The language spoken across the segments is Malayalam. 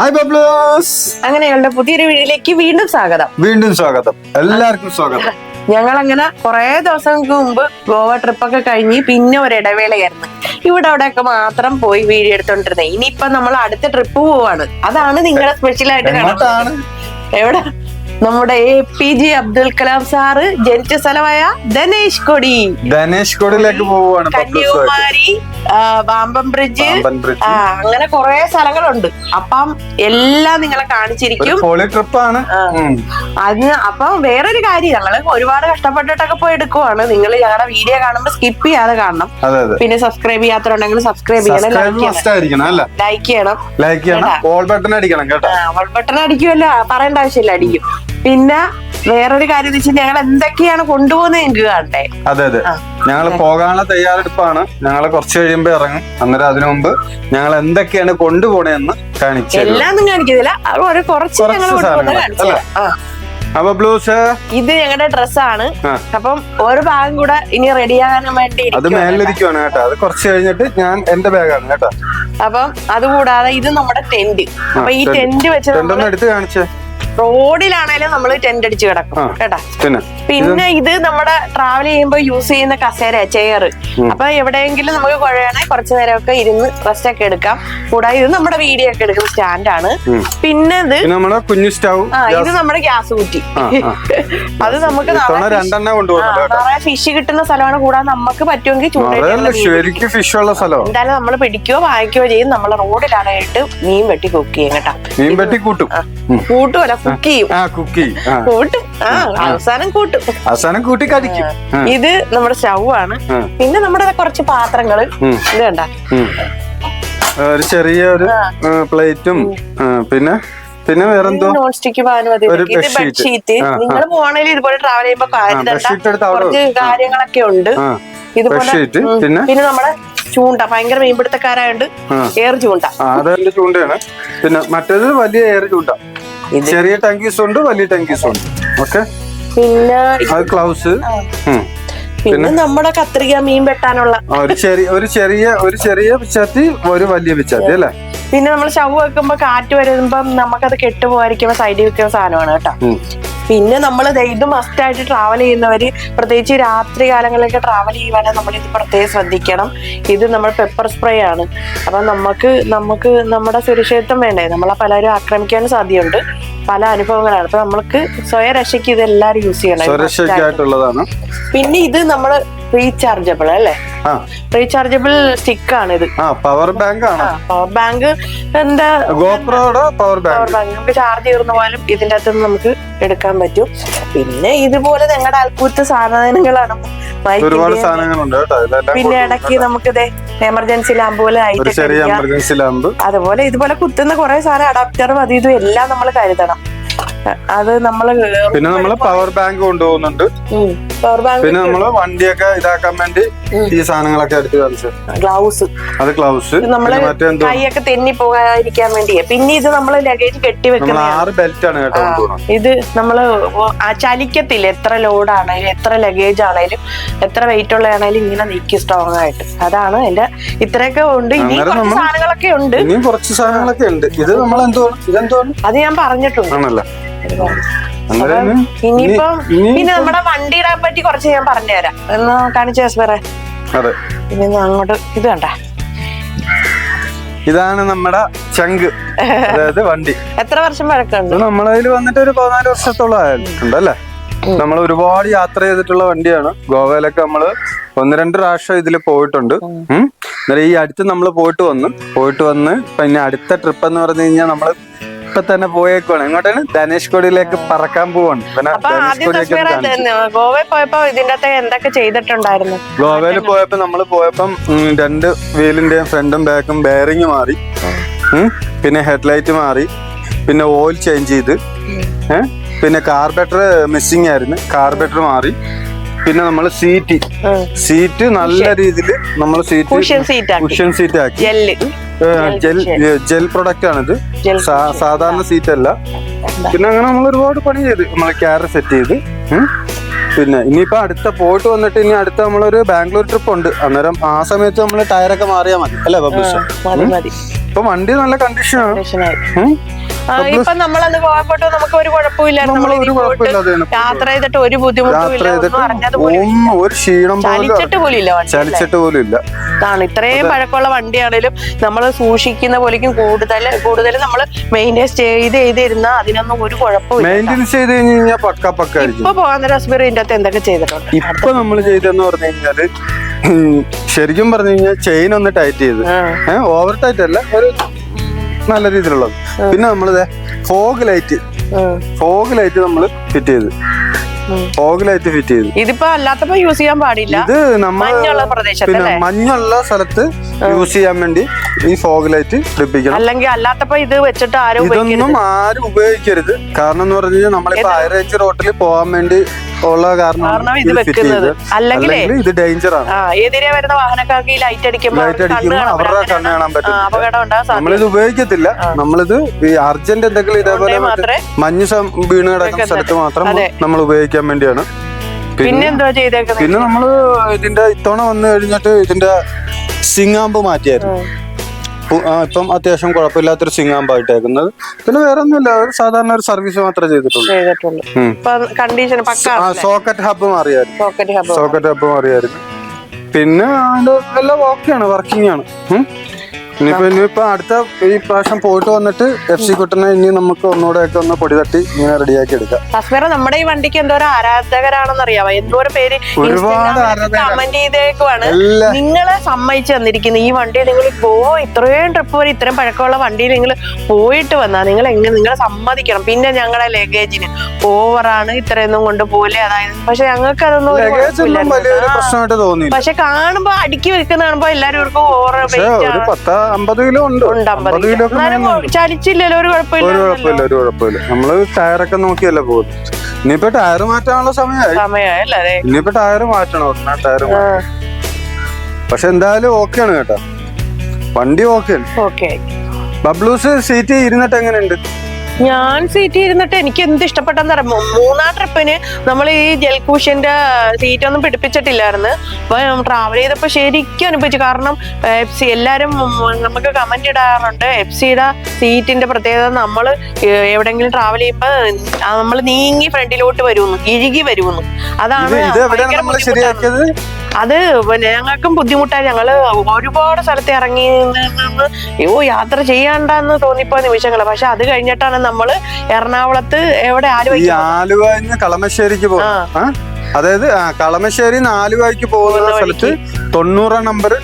ഹായ് ബബ്ലൂസ് അങ്ങനെ ഞങ്ങളുടെ പുതിയൊരു വീഡിയോയിലേക്ക് വീണ്ടും സ്വാഗതം. വീണ്ടും സ്വാഗതം. എല്ലാവർക്കും സ്വാഗതം. ഞങ്ങൾ അങ്ങനെ കുറെ ദിവസങ്ങൾക്ക് മുമ്പ് ഗോവ ട്രിപ്പൊക്കെ കഴിഞ്ഞ് പിന്നെ ഒരു ഇടവേളയായിരുന്നു. ഇവിടെ അവിടെയൊക്കെ മാത്രം പോയി വീഡിയോ എടുത്തോണ്ടിരുന്നത് ഇനിയിപ്പൊ നമ്മൾ അടുത്ത ട്രിപ്പ് പോവാണ്. അതാണ് നിങ്ങളെ സ്പെഷ്യൽ ആയിട്ട് എവിടെ? നമ്മുടെ A P J Abdul Kalam sir ജനിച്ച സ്ഥലമായ ധനേഷ് കൊടി. ധനേഷ് കൊടിയിലേക്ക് പോവുകയാണ് കന്യാകുമാരി ബാമ്പൻ ബാമ്പം ബ്രിഡ്ജ്. ആ അങ്ങനെ കുറെ സ്ഥലങ്ങളുണ്ട്. അപ്പം എല്ലാം നിങ്ങളെ കാണിച്ചിരിക്കും. ട്രിപ്പാണ്. അത് അപ്പം വേറൊരു കാര്യം ഞങ്ങൾ ഒരുപാട് കഷ്ടപ്പെട്ടിട്ടൊക്കെ പോയി എടുക്കുവാണ്. നിങ്ങൾ ഞങ്ങളുടെ വീഡിയോ കാണുമ്പോൾ സ്കിപ്പ് ചെയ്യാതെ കാണണം. പിന്നെ സബ്സ്ക്രൈബ് ചെയ്യാത്തവരുണ്ടെങ്കിൽ സബ്സ്ക്രൈബ് ചെയ്യണം ലൈക്ക് ചെയ്യണം. ലൈക്ക് ചെയ്യണം. ഓൾ ബട്ടൺ അടിക്കണം കേട്ടോ. ബട്ടൺ അടിക്കുമല്ലോ. പറയേണ്ട ആവശ്യമില്ല അടിക്കും. പിന്നെ വേറൊരു കാര്യം വെച്ചാൽ ഞങ്ങൾ എന്തൊക്കെയാണ് കൊണ്ടുപോകുന്നത് എനിക്ക് കാണട്ടെ അതെ അതെ. ഞങ്ങൾ പോകാനുള്ള തയ്യാറെടുപ്പാണ്. ഞങ്ങൾ കുറച്ച് കഴിയുമ്പോ ഇറങ്ങും. അന്നേരം അതിനു മുമ്പ് ഞങ്ങൾ എന്തൊക്കെയാണ് കൊണ്ടുപോണേന്ന് കാണിച്ചു എല്ലാം കാണിക്കുന്നില്ല ഒരു കുറച്ച് കുറച്ച് ഞങ്ങൾ അപ്പൊ ബ്ലൂസ് ഇത് ഞങ്ങളുടെ ഡ്രസ്സാണ്. അപ്പം ഒരു ഭാഗം കൂടെ ഇനി റെഡി ആകാനും വേണ്ടി അത്. മേലിരിക്കുവാണ് കേട്ടോ. അത് കുറച്ച് കഴിഞ്ഞിട്ട് ഞാൻ എന്റെ ബാഗാണ് കേട്ടോ. അപ്പം അതുകൂടാതെ ഇത് നമ്മുടെ ടെന്റ്. അപ്പൊ ഈ ടെന്റ്. വെച്ച് നമ്മൾ ഒന്ന് എടുത്ത് കാണിച്ചേ. റോഡിലാണേലും നമ്മൾ ടെന്റ് അടിച്ച് കിടക്കും. കേട്ടാ? പിന്നെ? ഇത്? നമ്മുടെ ട്രാവൽ ചെയ്യുമ്പോൾ യൂസ് ചെയ്യുന്ന കസേര ചെയർ അപ്പൊ എവിടെയെങ്കിലും നമുക്ക് കുഴയണേ കുറച്ചു നേരം ഒക്കെ ഇരുന്ന് റെസ്റ്റ് ഒക്കെ എടുക്കാം. കൂടാതെ ഇത് നമ്മുടെ വീഡിയോ ഒക്കെ എടുക്കുന്ന സ്റ്റാൻഡാണ്. പിന്നെ ഇത് നമ്മുടെ കുഞ്ഞു സ്റ്റൗ ഇത് നമ്മുടെ ഗ്യാസ് കുറ്റി. അത് നമുക്ക് രണ്ടെണ്ണം ഫിഷ് കിട്ടുന്ന സ്ഥലമാണ് കൂടാതെ നമുക്ക് പറ്റുമെങ്കിൽ ശരിക്കും ഫിഷ് ഉള്ള സ്ഥലം എന്തായാലും നമ്മൾ പിടിക്കുകയോ വാങ്ങിക്കുകയോ ചെയ്യും. നമ്മൾ റോഡിലാണായിട്ട് മീൻ വെട്ടി കുക്ക് ചെയ്യും കേട്ടോ. മീൻ വെട്ടി കൂട്ടും. കൂട്ടുമല്ല കുക്ക് ചെയ്യും. കുക്കി ആ. കൂട്ടും. ആ അവസാനം കൂട്ടും. അവസാനം കൂട്ടി കടിക്കും. ഇത് നമ്മുടെ സ്റ്റൗ ആണ്. പിന്നെ നമ്മുടെ കുറച്ച് പാത്രങ്ങൾ. ഇത് കണ്ട. ഒരു ചെറിയ ഒരു പ്ലേറ്റും പിന്നെ പിന്നെ വേറെന്തോ? നോൺ സ്റ്റിക്ക് ഒരു ഇതൊക്കെ. ഇത് ബെഡ്ഷീറ്റ്. നിങ്ങൾ പോകണേലും ഇതുപോലെ ട്രാവൽ ചെയ്യുമ്പോ കുറച്ച് കാര്യങ്ങളൊക്കെ ഉണ്ട്. ഇതുപോലെ പിന്നെ? പിന്നെ നമ്മുടെ ചൂണ്ട. ഭയങ്കര മീൻപിടുത്തക്കാരായോണ്ട് എയർ ചൂണ്ട. അതെന്റെ ചൂണ്ടയാണ്. പിന്നെ മറ്റേത് വലിയ എയർ ചൂണ്ട. ചെറിയ ടാങ്കീസ് ഉണ്ട് വലിയ ടാങ്കീസ് ഉണ്ട്. ഓക്കെ പിന്നെ അത് ക്ലൗസ് പിന്നെ നമ്മുടെ കത്രിക മീൻ വെട്ടാനുള്ള ഒരു ചെറിയ ഒരു ചെറിയ ഒരു ചെറിയ പിച്ചാത്തി ഒരു വലിയ പിച്ചാത്തി അല്ലേ? പിന്നെ നമ്മൾ ഷവ് വെക്കുമ്പോ കാറ്റ് വരുമ്പം നമുക്കത് കെട്ടുപോകാതിരിക്കുമ്പോ സൈഡിൽ വെക്കുന്ന സാധനമാണ് കേട്ടോ. പിന്നെ നമ്മൾ ഇത് മസ്റ്റ് ആയിട്ട് ട്രാവൽ ചെയ്യുന്നവര് പ്രത്യേകിച്ച് രാത്രി കാലങ്ങളിലൊക്കെ ട്രാവൽ ചെയ്യുവാണെങ്കിൽ നമ്മൾ ഇത് പ്രത്യേകം ശ്രദ്ധിക്കണം. ഇത് നമ്മൾ പെപ്പർ സ്പ്രേ ആണ്. അപ്പൊ നമുക്ക് നമുക്ക് നമ്മുടെ സുരക്ഷിതത്വം വേണ്ടേ? നമ്മളെ പലരും ആക്രമിക്കാൻ സാധ്യതയുണ്ട്. പല അനുഭവങ്ങളാണ്. അപ്പൊ നമ്മൾക്ക് സ്വയരക്ഷയ്ക്ക് ഇത് എല്ലാരും യൂസ് ചെയ്യണം പിന്നെ ഇത് നമ്മൾ റീചാർജബിൾ അല്ലേ? റീചാർജബിൾ സ്റ്റിക്ക് ആണ് ഇത്. പവർ ബാങ്ക് ആണ്. പവർ ബാങ്ക് എന്താ? ഗോപ്രോയുടെ പവർ പവർ ബാങ്ക് നമുക്ക് ചാർജ് തീർന്നു പോലും ഇതിന്റെ അകത്ത് നമുക്ക് എടുക്കാൻ പറ്റും. പിന്നെ ഇതുപോലെ ഞങ്ങളുടെ അത്ഭുത സാധനങ്ങളാണ്. ഒരുപാട് സാധനങ്ങളുണ്ട് പിന്നെ ഇടയ്ക്ക് നമുക്ക് എമർജൻസി ലാമ്പ് പോലെ ഒരു ലൈറ്റ് ചെറിയ എമർജൻസി ലാമ്പ് അതുപോലെ ഇതുപോലെ കുത്തുന്ന കുറെ സാധനം അഡാപ്റ്ററും അത് ഇതും എല്ലാം നമ്മൾ കരുതണം. അത് നമ്മൾ പിന്നെ നമ്മൾ പവർ ബാങ്ക് കൊണ്ടുപോകുന്നുണ്ട്. പവർ ബാങ്ക് പിന്നെ നമ്മൾ വണ്ടിയൊക്കെ ഇതാക്കാൻ വേണ്ടി ഈ സാധനങ്ങളൊക്കെ എടുത്ത് കാണിച്ചു ഗ്ലൗസ് അത് ഗ്ലൗസ് നമ്മൾ കൈയൊക്കെ തെന്നി പോകാതിരിക്കാൻ വേണ്ടിയാ. പിന്നെ ഇത് നമ്മൾ ലഗേജ് കെട്ടി വെക്കുന്ന ആറ് ബെൽറ്റ് ആണ് കേട്ടോ ഇത് നമ്മൾ ചലിക്കത്തില്ല. എത്ര ലോഡ് ആണെങ്കിലും എത്ര ലഗേജ് ആണേലും എത്ര വെയിറ്റ് ഉള്ളതാണേലും ഇങ്ങനെ നീക്കി സ്ട്രോങ് ആയിട്ട്. അതാണ് എന്റെ ഇത്രയൊക്കെ ഉണ്ട്. ഇനി കുറച്ച് സാധനങ്ങളൊക്കെ ഉണ്ട്. ഇനി കുറച്ച് സാധനങ്ങളൊക്കെ ഉണ്ട്. ഇത് നമ്മൾ എന്തോ ഇതെന്തോ അത് ഞാൻ പറഞ്ഞിട്ടുണ്ട്. ആണല്ലോ. ഇനിയിപ്പോ ഇനി- പിന്നെ നമ്മുടെ വണ്ടിയുടെ പറ്റി കുറച്ച് ഞാൻ പറഞ്ഞു പറഞ്ഞുതരാം. എന്ന് കാണിച്ചു വേറെ. അതെ. ഇനി അങ്ങോട്ട് ഇത് കണ്ട. ഇതാണ് നമ്മുടെ ചങ്ക്. അതായത് വണ്ടി. എത്ര വർഷം പഴക്കമുണ്ട്? നമ്മളതിൽ വന്നിട്ട് ഒരു പതിനാല് വർഷത്തോളം അല്ലേ നമ്മൾ ഒരുപാട് യാത്ര ചെയ്തിട്ടുള്ള വണ്ടിയാണ്. ഗോവയിലൊക്കെ നമ്മൾ ഒന്ന് രണ്ട് പ്രാവശ്യം ഇതിൽ പോയിട്ടുണ്ട്. അന്നേരം ഈ അടുത്ത് നമ്മൾ പോയിട്ട് വന്നു. പോയിട്ട് വന്ന് പിന്നെ അടുത്ത ട്രിപ്പ് എന്ന് പറഞ്ഞു കഴിഞ്ഞാൽ നമ്മൾ ഇപ്പൊ തന്നെ പോയേക്കുവാണ് എങ്ങോട്ടാണ് ധനേഷ്കോടിയിലേക്ക് പറക്കാൻ പോവാണ്. ഗോവയിൽ. ഗോവയിൽ പോയപ്പോ ഇതിന്റെ അകത്ത് എന്തൊക്കെ ചെയ്തിട്ടുണ്ടായിരുന്നു? ഗോവയിൽ പോയപ്പോ നമ്മൾ പോയപ്പം ഉം, രണ്ട് വീലിന്റെയും ഫ്രണ്ടും ബാക്കും ബെയറിങ് മാറി. പിന്നെ ഹെഡ്ലൈറ്റ് മാറി. പിന്നെ ഓയിൽ ചേഞ്ച് ചെയ്ത്? പിന്നെ കാർബറ്റർ മിസ്സിങ് ആയിരുന്നു. കാർബറ്റർ മാറി. പിന്നെ നമ്മൾ സീറ്റ്. സീറ്റ് നല്ല രീതിയിൽ നമ്മൾ സീറ്റ് കുഷ്യൻ സീറ്റ് ആക്കി. ജെൽ ജെൽ പ്രൊഡക്റ്റ് ആണിത്. സാധാരണ സീറ്റ് അല്ല. പിന്നെ അങ്ങനെ നമ്മൾ ഒരുപാട് പണി ചെയ്ത്. നമ്മൾ ക്യാര സെറ്റ് ചെയ്ത്. പിന്നെ ഇനിയിപ്പോ അടുത്ത പോയിട്ട് വന്നിട്ട് ഇനി അടുത്ത നമ്മളൊരു ബാംഗ്ലൂർ ട്രിപ്പ് ഉണ്ട്. അന്നേരം ആ സമയത്ത് നമ്മൾ ടയറൊക്കെ മാറിയാൽ മതി. അല്ലേ മതി ഇപ്പൊ വണ്ടി നല്ല കണ്ടീഷനാണ് ഇപ്പൊ നമ്മളന്ന് പോയപ്പോട്ട് നമുക്ക് ഒരു കുഴപ്പമില്ലായിരുന്നു ഒരു കുഴപ്പമില്ലാതെയാണ് യാത്ര ചെയ്തിട്ട് ഒരു ബുദ്ധിമുട്ടും ചലിച്ചിട്ട് പോലും ഇല്ല ചലിച്ചിട്ട് പോലും ഇല്ല. ഇതാണ്. ഇത്രയും പഴക്കമുള്ള വണ്ടിയാണേലും നമ്മൾ സൂക്ഷിക്കുന്ന പോലെയും കൂടുതൽ കൂടുതൽ നമ്മൾ മെയിന്റൈൻസ് ചെയ്ത് ചെയ്തിരുന്ന അതിനൊന്നും ഒരു കുഴപ്പമില്ല മെയിന്റൈൻസ് ചെയ്ത് കഴിഞ്ഞ് കഴിഞ്ഞാൽ പക്ക പക്ക ഇപ്പൊ പോകാൻ ഇതിന്റെ അകത്ത് എന്തൊക്കെ ചെയ്തിട്ടുണ്ട്? ഇപ്പൊ നമ്മൾ ചെയ്തെന്ന് പറഞ്ഞു കഴിഞ്ഞാൽ ശരിക്കും പറഞ്ഞു കഴിഞ്ഞാൽ ചെയിൻ ഒന്ന് ടൈറ്റ് ചെയ്ത്. ഓവർ ടൈറ്റ് അല്ല ഒരു നല്ല രീതിയിലുള്ളത്. പിന്നെ നമ്മളിത് ഫോഗ് ലൈറ്റ് ഫോഗ് ലൈറ്റ് നമ്മൾ ഫിറ്റ് ചെയ്ത്. ഫോഗ് ലൈറ്റ് ഫിറ്റ് ചെയ്ത്. ഇതിപ്പോ അല്ലാത്തപ്പോ യൂസ് ചെയ്യാൻ പാടില്ല. ഇത് നമ്മൾ പിന്നെ മഞ്ഞുള്ള സ്ഥലത്ത് യൂസ് ചെയ്യാൻ വേണ്ടി ഈ ഫോഗ് ലൈറ്റ് പിടിപ്പിക്കണം അല്ലെങ്കിൽ അല്ലാത്തപ്പോ ഇത് വെച്ചിട്ട് ആരും ഉപയോഗിക്കരുത്. ഇതൊന്നും ആരും ഉപയോഗിക്കരുത്. കാരണം എന്ന് പറഞ്ഞു കഴിഞ്ഞാൽ നമ്മളിപ്പോ ഹൈറേഞ്ച് റോട്ടിൽ പോകാൻ വേണ്ടി ഉള്ള കാരണം കാരണം ഇത് വെക്കുന്നത്. അല്ലെങ്കിൽ ഇത് ഡേഞ്ചർ ആണ്. ആ എതിരെ വരുന്ന വാഹനക്കാർക്ക് ഈ ലൈറ്റ് അടിക്കുമ്പോൾ ലൈറ്റ് അടിക്കുമ്പോൾ അവരുടെ കണ്ണ് കാണാൻ പറ്റും അപകടം നമ്മളിത് ഉപയോഗിക്കത്തില്ല. നമ്മളിത് ഈ അർജന്റ് എന്തെങ്കിലും ഇതേപോലെ മഞ്ഞ് വീണ് കിടക്കുന്ന സ്ഥലത്ത് മാത്രം നമ്മൾ ഉപയോഗിക്കാൻ വേണ്ടിയാണ്. പിന്നെ പിന്നെ ചെയ്തേക്കുന്നത്? പിന്നെ നമ്മൾ ഇതിന്റെ ഇത്തവണ വന്നു കഴിഞ്ഞിട്ട് ഇതിന്റെ സിങ്ങാമ്പ് മാറ്റിയായിരുന്നു. ഇപ്പം അത്യാവശ്യം കുഴപ്പമില്ലാത്തൊരു സിംഗാമ്പായിട്ടേക്കുന്നത് പിന്നെ വേറെ ഒന്നുമില്ല ഒരു സാധാരണ ഒരു സർവീസ് മാത്രമേ ചെയ്തിട്ടുള്ളൂ. ചെയ്തിട്ടുള്ളൂ. ഉം. ഇപ്പൊ കണ്ടീഷൻ പക്ക ആ സോക്കറ്റ് ഹബ്ബ് മാറിയായിരുന്നു. പോക്കറ്റ് ഹബ് സോക്കറ്റ് ഹബ്ബ് മാറിയായിരുന്നു. പിന്നെ അതിന്റെ എല്ലാം ഓക്കെയാണ് വർക്കിംഗ് ആണ്. ഉം. ഇനിയിപ്പോ ഇനിയിപ്പോ അടുത്ത ഈ പ്രാവശ്യം പോയിട്ട് വന്നിട്ട് എഫ് സി കുട്ടനെ ഇനി നമുക്ക് ഒന്നുകൂടെ ഒക്കെ ഒന്ന് പൊടി തട്ടി ഇങ്ങനെ റെഡിയാക്കി എടുക്കാം. തസ്മീറ നമ്മുടെ ഈ വണ്ടിക്ക് എന്തോരം ആരാധകരാണെന്ന് അറിയാമോ എന്തോരം പേര് ഒരുപാട് കമന്റ് ചെയ്തേക്കുവാണ്. നിങ്ങളെ സമ്മതിച്ചു തന്നിരിക്കുന്നു. ഈ വണ്ടി നിങ്ങൾ പോ ഇത്രയും ട്രിപ്പ് വരെ ഇത്രയും പഴക്കമുള്ള വണ്ടിയിൽ നിങ്ങൾ പോയിട്ട് വന്നാ നിങ്ങൾ എങ്ങനെ നിങ്ങളെ സമ്മതിക്കണം? പിന്നെ ഞങ്ങളുടെ ലഗേജിന് ഓവറാണ് ഇത്രയൊന്നും കൊണ്ട് പോലെ. അതായത് പക്ഷെ ഞങ്ങൾക്ക് അതൊന്നും പക്ഷെ കാണുമ്പോ അടുക്കി വെക്കുന്ന കാണുമ്പോ എല്ലാരും ഓവർ അമ്പത് കിലോ ഉണ്ട്. ഉണ്ട് അമ്പത് കിലോ. എന്നാലും ചലിച്ചില്ലല്ലോ ഒരു ഒരു കുഴപ്പമില്ല കുഴപ്പമില്ല ഒരു കുഴപ്പമില്ല. നമ്മൾ ടയറൊക്കെ നോക്കിയല്ലേ പോകും ഇനിയിപ്പോ ടയർ മാറ്റാനുള്ള സമയമായി. സമയമായല്ലേ? അതെ ഇനിയിപ്പോ ടയർ മാറ്റണം ടയർ പക്ഷെ എന്തായാലും ഓക്കെയാണ് കേട്ടോ. വണ്ടി ഓക്കെ. ബബ്ലൂസ് സീറ്റ് ഇരുന്നിട്ട് എങ്ങനെയുണ്ട്? ഞാൻ സീറ്റ് ഇരുന്നിട്ട് എനിക്ക് എന്ത് ഇഷ്ടപ്പെട്ടെന്ന് അറിയാം മൂന്നാം ട്രിപ്പിന് നമ്മൾ ഈ ജൽക്കൂഷിന്റെ സീറ്റ് ഒന്നും പിടിപ്പിച്ചിട്ടില്ലായിരുന്നു. അപ്പൊ ട്രാവൽ ചെയ്തപ്പോൾ ശരിക്കും അനുഭവിച്ചു. കാരണം എഫ് സി എല്ലാരും നമുക്ക് കമന്റ് ഇടാറുണ്ട്. എഫ് സിയുടെ സീറ്റിന്റെ പ്രത്യേകത നമ്മൾ എവിടെങ്കിലും ട്രാവൽ ചെയ്യുമ്പോൾ നമ്മൾ നീങ്ങി ഫ്രണ്ടിലോട്ട് വരുമെന്ന് ഇഴുകി വരുമെന്ന് അതാണ് ശരിയാക്കിയത്? അത് പിന്നെ ഞങ്ങൾക്കും ബുദ്ധിമുട്ടായി. ഞങ്ങൾ ഒരുപാട് സ്ഥലത്ത് ഇറങ്ങി അയ്യോ യാത്ര ചെയ്യണ്ടെന്ന് തോന്നിപ്പോ നിമിഷങ്ങൾ. പക്ഷെ അത് കഴിഞ്ഞിട്ടാണ് നമ്മൾ എറണാകുളത്ത് എവിടെ ഈ ആലുവയ്ക്ക് ആലുവന്ന് കളമശ്ശേരിക്ക് ആ. പോകും ആ? അതായത് കളമശ്ശേരി ആലുവയ്ക്ക് പോകുന്ന സ്ഥലത്ത് തൊണ്ണൂറാം നമ്പർ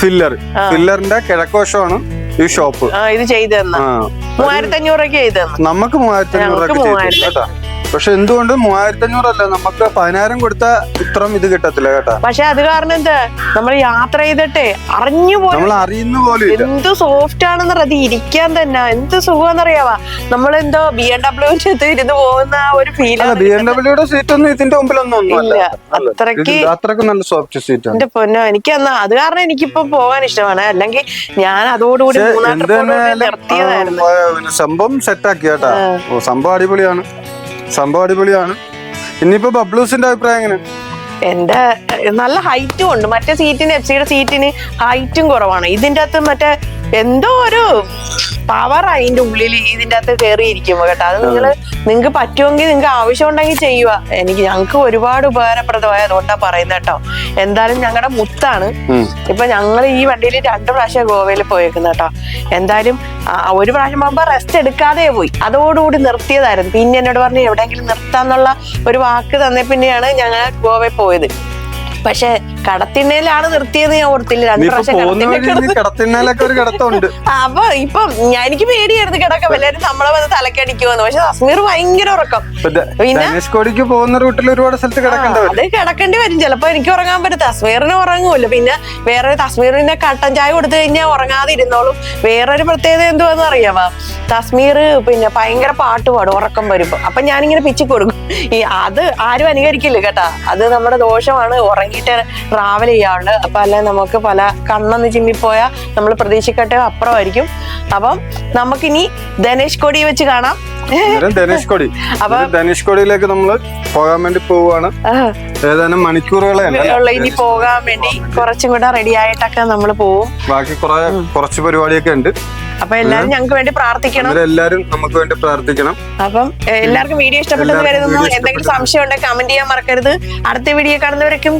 ഫില്ലർ. ഫില്ലറിന്റെ കിഴക്കോശമാണ് ഈ ഷോപ്പ്. ഇത് ചെയ്തു മൂവായിരത്തി അഞ്ഞൂറൊക്കെ ചെയ്തു നമുക്ക് മൂവായിരത്തി അഞ്ഞൂറ് ചെയ്തു കേട്ടോ. പക്ഷെ എന്തുകൊണ്ട് മൂവായിരത്തി അഞ്ഞൂറല്ല നമുക്ക് പതിനായിരം കൊടുത്ത ഇത്രയും ഇത് കിട്ടത്തില്ല കേട്ടാ. പക്ഷെ അത് കാരണം എന്താ? നമ്മൾ യാത്ര ചെയ്തിട്ടേ അറിഞ്ഞു പോലും നമ്മൾ അറിയുന്ന പോലും എന്ത് സോഫ്റ്റ് ആണെന്ന് അത് ഇരിക്കാൻ തന്നെ. എന്ത് സുഖമെന്നറിയാവാ നമ്മളെന്തോ ബി എം ഡബ്ല്യുവിന്റെ ഇരുന്ന് പോകുന്ന ഒരു ഫീൽ ബി എം ഡബ്ല്യൂടെ സീറ്റ് ഒന്നും ഇതിന്റെ മുമ്പിലൊന്നും അത്രയ്ക്ക് അത്രയ്ക്ക് നല്ല സോഫ്റ്റ് സീറ്റ് എന്റെ പൊന്നോ എനിക്ക് അന്ന് അത് കാരണം എനിക്കിപ്പോ പോകാൻ ഇഷ്ടമാണ്. അല്ലെങ്കിൽ ഞാൻ അതോടുകൂടി മൂന്നാം സംഭവം സെറ്റാക്കി കേട്ടാ. സംഭവം അടിപൊളിയാണ്. സംഭവം അടിപൊളിയാണ്. ഇനിയിപ്പോ ബബ്ലൂസിന്റെ അഭിപ്രായം എങ്ങനെ? എന്റെ നല്ല ഹൈറ്റും ഉണ്ട്. മറ്റേ സീറ്റിന് എഫ് സിയുടെ സീറ്റിന് ഹൈറ്റും കുറവാണ്. ഇതിന്റെ അകത്ത് മറ്റേ എന്തോ ഒരു പവർ അതിന്റെ ഉള്ളിൽ ഇതിന്റെ അകത്ത് കയറിയിരിക്കുമ്പോ കേട്ടോ. അത് നിങ്ങൾ നിങ്ങൾക്ക് പറ്റുമെങ്കിൽ നിങ്ങൾക്ക് ആവശ്യം ഉണ്ടെങ്കിൽ ചെയ്യുക. എനിക്ക് ഞങ്ങൾക്ക് ഒരുപാട് ഉപകാരപ്രദമായ അതുകൊണ്ടാ പറയുന്നത് കേട്ടോ. എന്തായാലും ഞങ്ങളുടെ മുത്താണ്. ഇപ്പൊ ഞങ്ങൾ ഈ വണ്ടിയിൽ രണ്ട് പ്രാവശ്യം ഗോവയിൽ പോയേക്കുന്ന കേട്ടോ. എന്തായാലും ഒരു പ്രാവശ്യം പോകുമ്പോ റെസ്റ്റ് എടുക്കാതെ പോയി. അതോടുകൂടി നിർത്തിയതായിരുന്നു. പിന്നെ എന്നോട് പറഞ്ഞു എവിടെയെങ്കിലും നിർത്താന്നുള്ള ഒരു വാക്ക് തന്നെ പിന്നെയാണ് ഞങ്ങൾ ഗോവയിൽ പോയത്. പക്ഷെ കടത്തിണ്ണയിലാണ് നിർത്തിയത് ഞാൻ ഓർത്തില്ല. രണ്ട് പ്രാവശ്യം പോകുന്ന കടത്തിണ്ണ വഴി ഇനി കിടത്തിന്നാലൊക്കെ ഒരു കിടത്തമുണ്ട്. അപ്പൊ ഇപ്പൊ ഞാൻ- എനിക്ക് പേടിയായിരുന്നു കിടക്കം എല്ലാരും നമ്മളെ വന്ന് തലക്കടിക്കുമെന്ന് പക്ഷെ അസ്മീർ ഭയങ്കര ഉറക്കം. പിന്നെ? പോകുന്ന റൂട്ടിൽ ഒരുപാട് സ്ഥലത്ത് കിടക്കേണ്ടി അത് കിടക്കേണ്ടി വരും. ചിലപ്പോ എനിക്ക് ഉറങ്ങാൻ പറ്റും അസ്മീറിന് ഉറങ്ങൂല പിന്നെ വേറെ തസ്മീറിന്റെ കട്ടൻ ചായ കൊടുത്തു കഴിഞ്ഞാൽ ഉറങ്ങാതെ ഇരുന്നോളും. വേറൊരു പ്രത്യേകത എന്തുവാന്ന് അറിയാമോ തസ്മീർ പിന്നെ ഭയങ്കര പാട്ട് പാടും ഉറക്കം വരുമ്പോ. അപ്പൊ ഞാനിങ്ങനെ പിച്ചു കൊടുക്കും ഈ അത് ആരും അനുകരിക്കില്ല കേട്ടാ. അത് നമ്മുടെ ദോഷമാണ്. ഉറങ്ങിയിട്ട് ട്രാവൽ ചെയ്യാറുണ്ട്. അപ്പൊ അല്ലെ നമുക്ക് പല കണ്ണെന്ന് ചിമ്മിപ്പോയാൽ നമ്മൾ പ്രതീക്ഷിക്കട്ടെ അപ്പുറമായിരിക്കും. അപ്പം നമുക്കിനി ധനേഷ് കൊടി വെച്ച് കാണാം. അപ്പൊ- ഇത് ധനുഷ്കോടിയിലേക്ക് നമ്മൾ പോകാൻ വേണ്ടി പോവാണ്. ഏതാനും മണിക്കൂറുകളെ ഇനി പോകാൻ വേണ്ടി കുറച്ചും കൂടെ റെഡി ആയിട്ടൊക്കെ നമ്മൾ പോവും. ബാക്കി കുറെ കുറച്ച് പരിപാടിയൊക്കെ ഉണ്ട്. അപ്പൊ എല്ലാരും ഞങ്ങൾക്ക് വേണ്ടി പ്രാർത്ഥിക്കണം. എല്ലാരും നമുക്ക് വേണ്ടി പ്രാർത്ഥിക്കണം. അപ്പം എല്ലാവർക്കും വീഡിയോ ഇഷ്ടപ്പെട്ടെന്ന് കരുതുന്നു. എന്തെങ്കിലും സംശയം ഉണ്ടെങ്കിൽ കമന്റ് ചെയ്യാൻ മറക്കരുത്. അടുത്ത വീഡിയോ കാണുന്നവരൊക്കെ